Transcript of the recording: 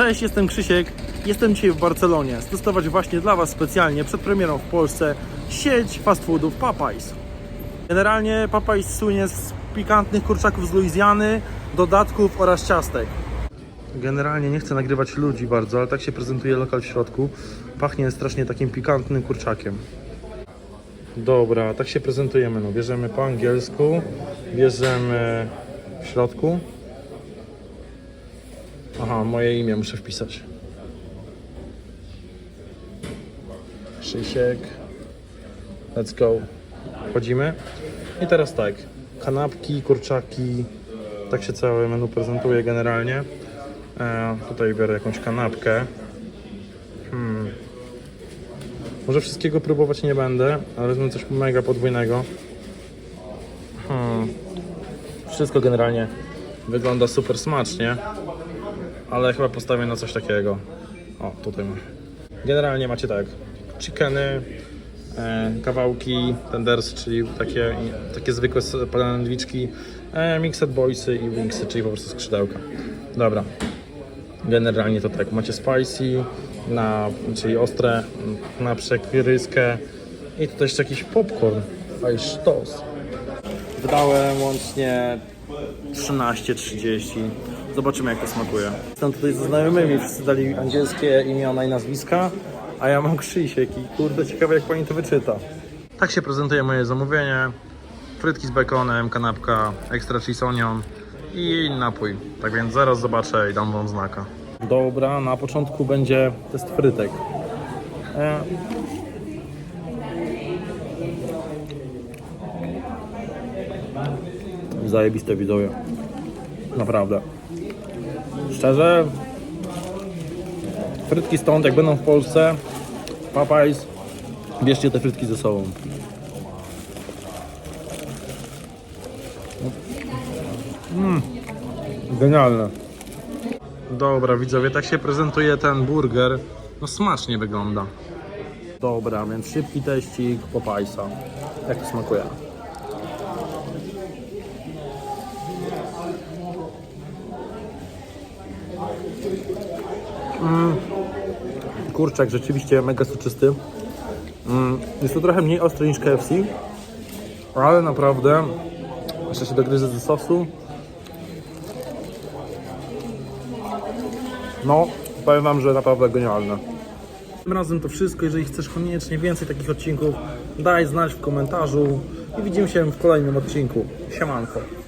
Cześć, jestem Krzysiek. Jestem dzisiaj w Barcelonie. Stestować właśnie dla Was specjalnie przed premierą w Polsce sieć fast foodów Popeyes. Generalnie Popeyes słynie z pikantnych kurczaków z Luizjany, dodatków oraz ciastek. Generalnie nie chcę nagrywać ludzi bardzo, ale tak się prezentuje lokal w środku. Pachnie strasznie takim pikantnym kurczakiem. Dobra, tak się prezentujemy. No, bierzemy po angielsku, bierzemy w środku. Aha, moje imię muszę wpisać. Krzysiek. Let's go. Wchodzimy. I teraz tak. Kanapki, kurczaki. Tak się całe menu prezentuje generalnie. E, tutaj biorę jakąś kanapkę. Hmm. Może wszystkiego próbować nie będę, ale wezmę coś mega podwójnego. Hmm. Wszystko generalnie wygląda super smacznie, ale chyba postawię na coś takiego. O, tutaj mam. Generalnie macie tak, chickeny, e, kawałki, tenders, czyli takie, takie zwykłe sandwiczki, e, mixed boysy i wingsy, czyli po prostu skrzydełka. Dobra, Generalnie to tak, macie spicy, na, czyli ostre, na przekryskę i tutaj jeszcze jakiś popcorn, a i sztos. Wydałem łącznie 13.30. Zobaczymy jak to smakuje. Jestem tutaj ze znajomymi, wszyscy dali angielskie imiona i nazwiska, a ja mam Krzysiek i kurde ciekawe jak pani to wyczyta. Tak się prezentuje moje zamówienie. Frytki z bekonem, kanapka, extra cheese onion i napój. Tak więc zaraz zobaczę i dam wam znaka. Dobra, na początku będzie test frytek. E... Zajebiste widzowie. Naprawdę. Szczerze, frytki stąd, jak będą w Polsce, Popeyes, bierzcie te frytki ze sobą. Genialne. Dobra, widzowie, tak się prezentuje ten burger. No smacznie wygląda. Dobra, więc szybki teścik Popeyesa. Jak to smakuje? Mm. Kurczak rzeczywiście mega soczysty. Mm. Jest to trochę mniej ostry niż KFC, ale naprawdę jeszcze się dogryzę ze sosu. No, powiem Wam, że naprawdę genialne. Tym razem to wszystko. Jeżeli chcesz koniecznie więcej takich odcinków, daj znać w komentarzu i widzimy się w kolejnym odcinku. Siemanko.